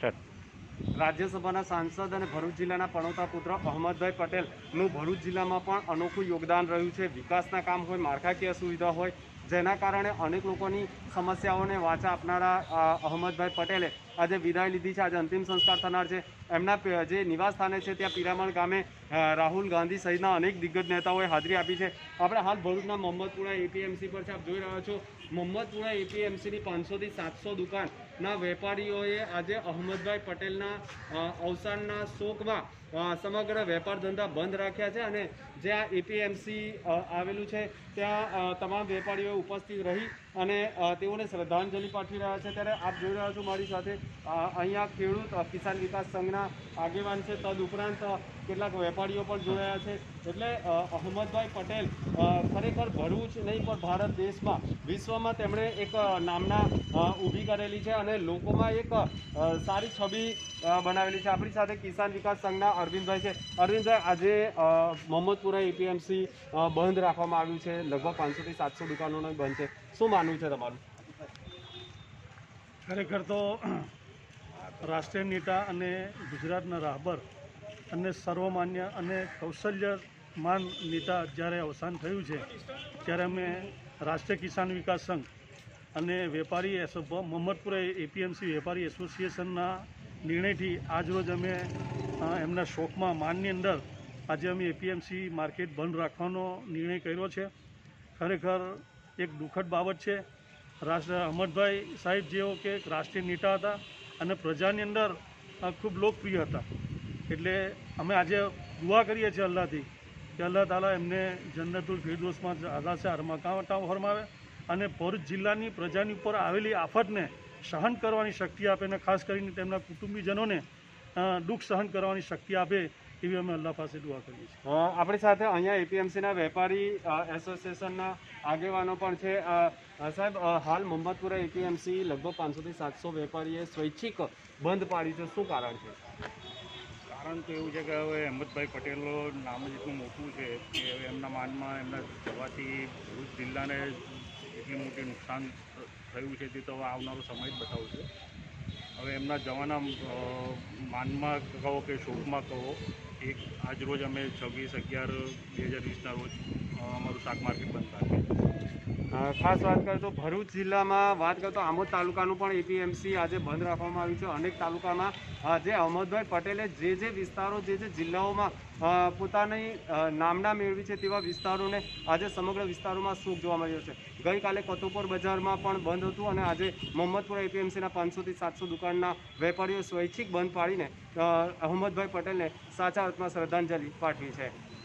Start રાજ્યસભાના સાંસદ અને ભરૂચ જિલ્લાના પણોતા પુત્ર અહમદભાઈ પટેલનું ભરૂચ જિલ્લામાં પણ અનોખું યોગદાન રહ્યું છે. વિકાસના કામ હોય, માળખાકીય સુવિધા હોય, જેના કારણે અનેક લોકોની સમસ્યાઓને વાચા આપનારા અહમદભાઈ પટેલે આજે વિદાય લીધી છે. આજે અંતિમ સંસ્કાર થનાર છે. એમના જે નિવાસ સ્થાને છે ત્યાં પિરામણ ગામે રાહુલ ગાંધી સહિતના અનેક દિગ્ગજ નેતાઓએ હાજરી આપી છે. આપણે હાલ ભરૂચના મોહમ્મદપુરા એપીએમસી પર છે. આપ જોઈ રહ્યા છો, મોહમ્મદપુરા એપીએમસીની પાંચસોથી સાતસો દુકાનના વેપારીઓએ આજે અહમદભાઈ પટેલના અવસાનના શોકમાં સમગ્ર વેપાર ધંધા બંધ રાખ્યા છે અને જ્યાં એપીએમસી આવેલું છે, ત્યાં તમામ વેપારીઓ ઉપસ્થિત રહી અને તેઓને શ્રદ્ધાંજલિ પાઠવી રહ્યા છે. ત્યારે આપ જોઈ રહ્યા છો મારી સાથે અહીંયા ખેડૂત, કિસાન વિકાસ સંઘના આગેવાન છે. તદ ઉપરાંત કેટલાક વેપારીઓ પણ જોડાયા છે. એટલે અહમદભાઈ પટેલ ખરેખર ભરવું જ નહીં, પણ ભારત દેશમાં, વિશ્વમાં તેમણે એક નામના ઊભી કરેલી છે અને લોકોમાં એક સારી છબી બનાવેલી છે. આપણી સાથે કિસાન વિકાસ સંઘના અરવિંદભાઈ છે. અરવિંદભાઈ, આજે મોહમ્મદપુરા એપીએમસી બંધ રાખવામાં આવ્યું છે. લગભગ પાંચસોથી સાતસો દુકાનોનો બંધ છે. શું માનવું છે તમારું? ખરેખર તો રાષ્ટ્રીય નેતા અને ગુજરાતના રાહબર અને સર્વમાન્ય અને કૌશલ્યમાન નેતા જ્યારે અવસાન થયું છે, ત્યારે અમે રાષ્ટ્રીય કિસાન વિકાસ સંઘ અને વેપારી એસો, મોહમ્મદપુરા એપીએમસી વેપારી એસોસિએશનના નિર્ણયથી આજરોજ અમે એમના શોખમાં માનની અંદર આજે અમે એપીએમસી માર્કેટ બંધ રાખવાનો નિર્ણય કર્યો છે. ખરેખર એક દુઃખદ બાબત છે. રાષ્ટ્ર અહમદભાઈ સાહેબ જેઓ કે રાષ્ટ્રીય નેતા હતા અને પ્રજાની અંદર ખૂબ લોકપ્રિય હતા. એટલે અમે આજે દુઆ કરીએ છીએ અલ્લાહથી કે અલ્લાહ તાલા એમને જન્નતુલ ફિરદોસમાં આદા છે મકામતા ફરમાવે અને ભરૂચ જિલ્લાની પ્રજાની ઉપર આવેલી આફતને સહન કરવાની શક્તિ આપે અને ખાસ કરીને તેમના કુટુંબીજનોને દુઃખ સહન કરવાની શક્તિ આપે એવી અમે અલ્લાહ પાસે દુઆ કરીએ છીએ. આપણી સાથે અહીંયા એપીએમસીના વેપારી એસોસિએશનના આગેવાનો પણ છે. સાહેબ હાલ મોહમ્મદપુરા એપીએમસી લગભગ પાંચસોથી સાતસો વેપારીએ સ્વૈચ્છિક બંધ પાડી છે. શું કારણ છે? કારણ તો એવું છે કે હવે અહેમદભાઈ પટેલનું નામ જ એટલું મોટું છે કે હવે એમના માનમાં એમના જવાથી ભરૂચ જિલ્લાને એટલી મોટી નુકસાન થયું છે તે તો હવે આવનારો સમય જ બતાવશે. હવે એમના જવાના માનમાં કહો કે શોકમાં કહો, એક આજ રોજ અમે છવ્વીસ અગિયાર બે હજાર વીસના રોજ અમારું શાક માર્કેટ બંધ રાખે. ખાસ વાત કરીએ તો ભરૂચ જિલ્લામાં વાત કરીએ તો આમોદ તાલુકાનું પણ એપીએમસી આજે બંધ રાખવામાં આવ્યું છે. અનેક તાલુકામાં જે અહમદભાઈ પટેલે જે જે વિસ્તારો, જે જે જિલ્લાઓમાં પોતાની નામના મેળવી છે તેવા વિસ્તારોને આજે સમગ્ર વિસ્તારોમાં સુખ જોવા મળ્યો છે. ગઈકાલે કતોપર બજારમાં પણ બંધ હતું અને આજે મોહમ્મદપુરા એપીએમસીના પાંચસોથી સાતસો દુકાનના વેપારીઓ સ્વૈચ્છિક બંધ પાડીને અહમદભાઈ પટેલને સાચા અર્થમાં શ્રદ્ધાંજલિ પાઠવી છે.